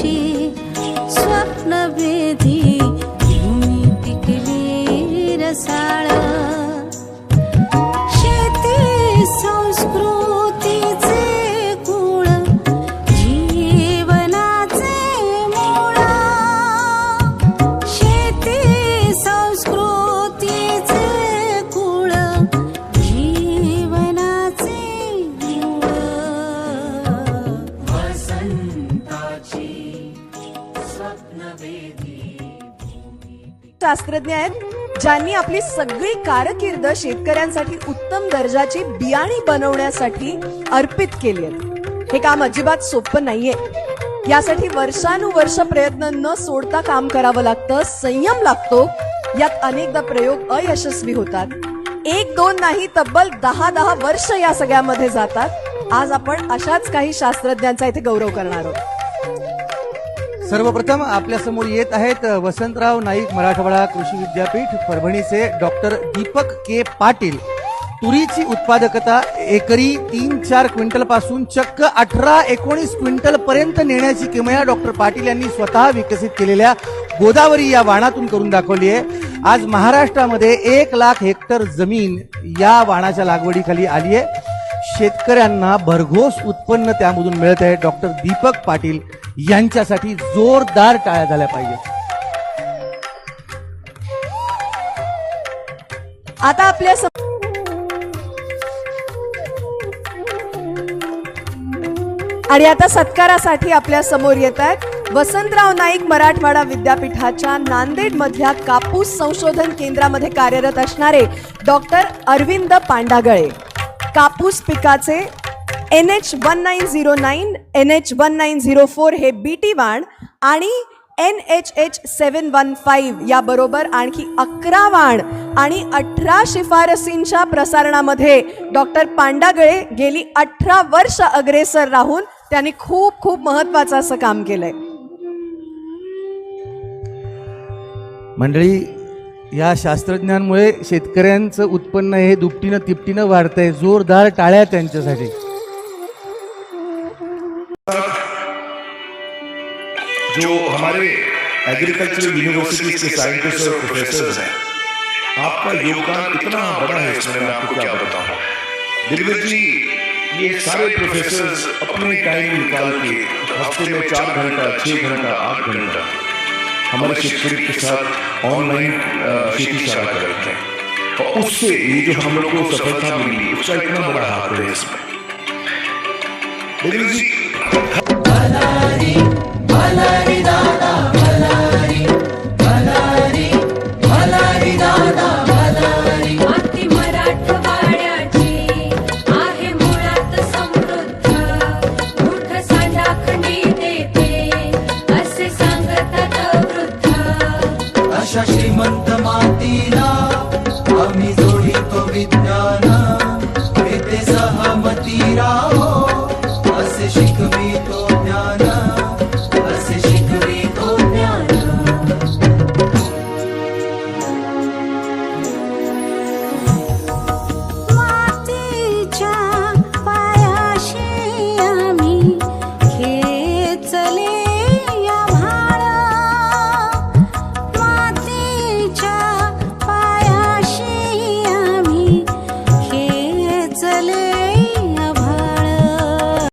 शेतकऱ्यांसाठी स्वप्नवेधी भूमी पिकली रसाळ. शेती संस्कृतीचे कुळ जीवनाचे मुळा. शेती संस्कृतीचे कुळ जीवनाचे मूळ. शास्त्रज्ञ आहेत ज्यांनी आपली सगळी कारकीर्द शेतकऱ्यांसाठी उत्तम दर्जाची बियाणी बनवण्यासाठी अर्पित केली आहेत. हे काम अजिबात सोपं नाहीये. यासाठी वर्षानुवर्ष प्रयत्न न सोडता काम करावं लागतं संयम लागतो. यात अनेकदा प्रयोग अयशस्वी होतात. एक दोन नाही तब्बल दहा दहा वर्ष या सगळ्यामध्ये जातात. आज आपण अशाच काही शास्त्रज्ञांचा इथे गौरव करणार आहोत. सर्वप्रथम आपल्यासमोर येत आहेत वसंतराव नाईक मराठवाडा कृषी विद्यापीठ परभणीचे डॉक्टर दीपक के पाटील. तुरीची उत्पादकता एकरी तीन चार क्विंटलपासून चक्क अठरा एकोणीस क्विंटल पर्यंत नेण्याची किमया डॉक्टर पाटील यांनी स्वतः विकसित केलेल्या गोदावरी या वाणातून करून दाखवली आहे. आज महाराष्ट्रामध्ये एक लाख हेक्टर जमीन या वाणाच्या लागवडीखाली आली आहे. शेतकऱ्यांना भरघोस उत्पन्न त्यामधून मिळत आहे. डॉक्टर दीपक पाटील यांच्यासाठी जोरदार टाळ्या झाल्या पाहिजेत. आता आपल्या सम- आणि आता सत्कारासाठी आपल्यासमोर येत आहेत वसंतराव नाईक मराठवाडा विद्यापीठाच्या नांदेड मधल्या कापूस संशोधन केंद्रामध्ये कार्यरत असणारे डॉक्टर अरविंद पांडागळे. कापूस पिकाचे N H one nine zero nine N H one nine zero four हे बी टी वाण आणि N H H seven one five याबरोबर आणखी अकरा वाण आणि अठरा शिफारसींच्या प्रसारणामध्ये डॉक्टर पांडागळे गेली अठरा वर्ष अग्रेसर राहून त्यांनी खूप खूप महत्वाचं असं काम केलंय. मंडळी या शास्त्रज्ञांमुळे शेतकऱ्यांचं उत्पन्न हे दुपटीनं तिपटीनं वाढतंय. जोरदार टाळ्या त्यांच्यासाठी. जो हमारे एग्रीकल्चर यूनिवर्सिटीज के साइंटिस्ट और प्रोफेसर हैं। आपका योगदान इतना बड़ा है इसमें मैं आपको क्या बताऊँ? दिग्विजय जी ये सारे प्रोफेसर अपने टाइम निकाल के हफ़्ते में चार घंटा छह घंटा आठ घंटा। हमारे शेतकरी के साथ ऑनलाइन खेती शाला कर रहे थे। और उससे ये जो हम लोग को सफलता मिली उसका इतना बड़ा हाथ है इसमें। दिग्विजय जी अशा श्रीमंत मातीला आम्ही जोडितो विज्ञान. येते सहमती राहो असे शिकवितो